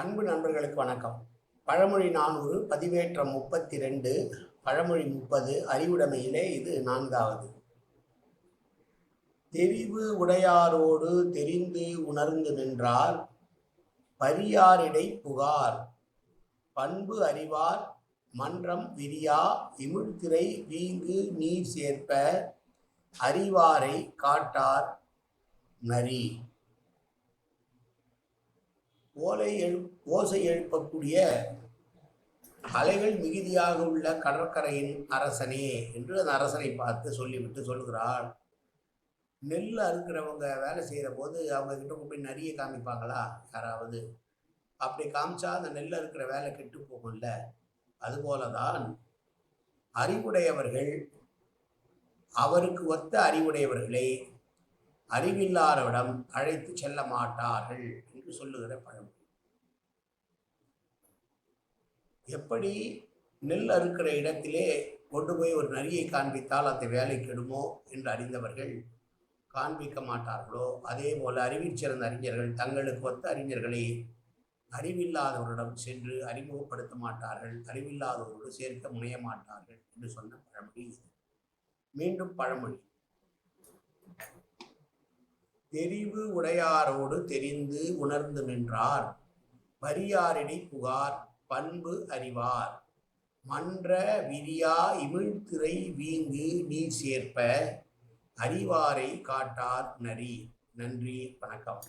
அன்பு நண்பர்களுக்கு வணக்கம். பழமொழி நானூறு பதிவேற்றம் முப்பத்தி ரெண்டு பழமொழி முப்பது அறிவுடைமையிலே இது நான்காவது. தெரிவு உடையாரோடு தெரிந்து உணர்ந்து நின்றால் பரியாரிடை புகார் பண்பு அறிவார் மன்றம் விரியா இமிழ்திரை வீங்கு நீர் சேர்ப்ப அறிவாரை காட்டார் நரி. ஓலை எழு ஓசை எழுப்பக்கூடிய அலைகள் மிகுதியாக உள்ள கடற்கரையின் அரசனே என்று அந்த அரசனை பார்த்து சொல்லிவிட்டு சொல்கிறாள். நெல் அறுக்கிறவங்க வேலை செய்கிற போது அவங்க கிட்ட போய் நிறைய காமிப்பாங்களா? யாராவது. அப்படி காமிச்சா அந்த நெல் அறுக்கிற வேலை கெட்டு போகும்ல. அதுபோல தான் அறிவுடையவர்கள் அவருக்கு ஒத்த அறிவுடையவர்களை அறிவில்லாதவிடம் அழைத்து செல்ல மாட்டார்கள் என்று சொல்லுகிற பழமொழி. எப்படி நெல் அறுக்கிற இடத்திலே கொண்டு போய் ஒரு நரியை காண்பித்தால் அந்த வேலை கெடுமோ என்று அறிந்தவர்கள் காண்பிக்க மாட்டார்களோ? அதே போல அறிவில் சிறந்த அறிஞர்கள் தங்களுக்கு ஒத்த அறிஞர்களை அறிவில்லாதவரிடம் சென்று அறிமுகப்படுத்த மாட்டார்கள் அறிவில்லாதவரோடு சேர்க்க முனைய மாட்டார்கள் என்று சொன்ன பழமொழி மீண்டும் பழமொழி. தெரிவு உடையாரோடு தெரிந்து உணர்ந்து நின்றார். வரியாரிடை புகார் பண்பு அறிவார். மன்ற விரியா இமிழ்திரை வீங்கு நீர் சேர்ப்ப அறிவாரை காட்டார் நரி. நன்றி வணக்கம்.